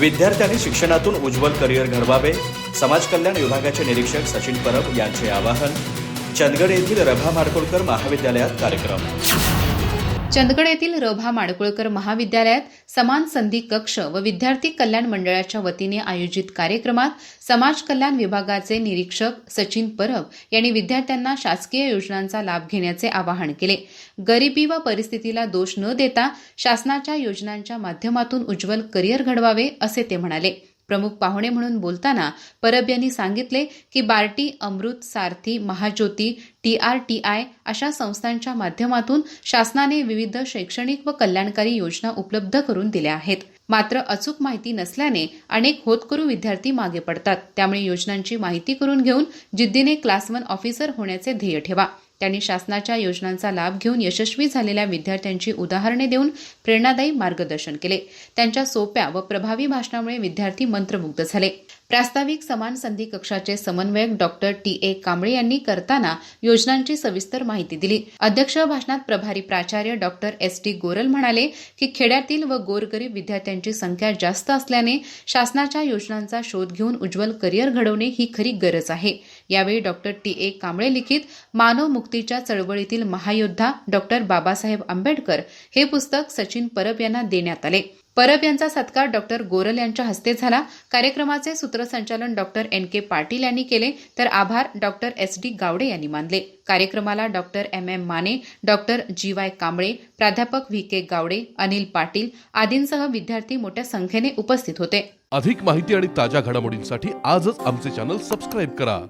विद्यार्थ्यांनी शिक्षणातून उज्ज्वल करिअर घडवावे. समाज कल्याण विभागाचे निरीक्षक सचिन परब यांचे आवाहन. चंदगड येथील रभा माडकोळकर महाविद्यालयात कार्यक्रम. चंदगड येथील रभा माडकुळकर महाविद्यालयात समान संधी कक्ष व विद्यार्थी कल्याण मंडळाच्या वतीने आयोजित कार्यक्रमात समाज कल्याण विभागाचे निरीक्षक सचिन परब यांनी विद्यार्थ्यांना शासकीय योजनांचा लाभ घेण्याचे आवाहन केले. गरिबी व परिस्थितीला दोष न देता शासनाच्या योजनांच्या माध्यमातून उज्ज्वल करिअर घडवावे असे ते म्हणाले. प्रमुख पाहुणे म्हणून बोलताना परब यांनी सांगितले की Barti Amrut Sarathi Mahajyoti T R T I अशा संस्थांच्या माध्यमातून शासनाने विविध शैक्षणिक व कल्याणकारी योजना उपलब्ध करून दिल्या आहेत. मात्र अचूक माहिती नसल्याने अनेक होतकरू विद्यार्थी मागे पडतात. त्यामुळे योजनांची माहिती करून घेऊन जिद्दीने क्लास वन ऑफिसर होण्याचे ध्येय ठेवा. त्यांनी शासनाच्या योजनांचा लाभ घेऊन यशस्वी झालेल्या विद्यार्थ्यांची उदाहरणे देऊन प्रेरणादायी मार्गदर्शन केले. त्यांच्या सोप्या व प्रभावी भाषणामुळे विद्यार्थी मंत्रमुग्ध झाले. प्रास्ताविक समान संधी कक्षाचे समन्वयक डॉक्टर टी. ए. कांबळे यांनी करताना योजनांची सविस्तर माहिती दिली. अध्यक्ष भाषणात प्रभारी प्राचार्य डॉक्टर एस. टी. गोरल म्हणाले की खेड्यातील व गोरगरीब विद्यार्थ्यांची संख्या जास्त असल्याने शासनाच्या योजनांचा शोध घेऊन उज्ज्वल करिअर घडवणे ही खरी गरज आहे. यावेळी डॉक्टर टी. ए. कांबळे लिखित मानव मुक्तीच्या चळवळीतील महायोद्धा डॉक्टर बाबासाहेब आंबेडकर हे पुस्तक सचिन परब यांना देण्यात आले. परब यांचा सत्कार डॉक्टर गोरल यांच्या हस्ते झाला. कार्यक्रमाचे सूत्रसंचालन डॉक्टर एन. के. पाटील यांनी केले. तर आभार डॉक्टर एस. डी. गावडे यांनी मानले. कार्यक्रमाला doctor M. M. Mane doctor G. Y. Kamble प्राध्यापक व्ही. के. गावडे अनिल पाटील आदींसह विद्यार्थी मोठ्या संख्येने उपस्थित होते. अधिक माहिती आणि ताज्या घडामोडींसाठी आजच आमचे चॅनल सबस्क्राईब करा.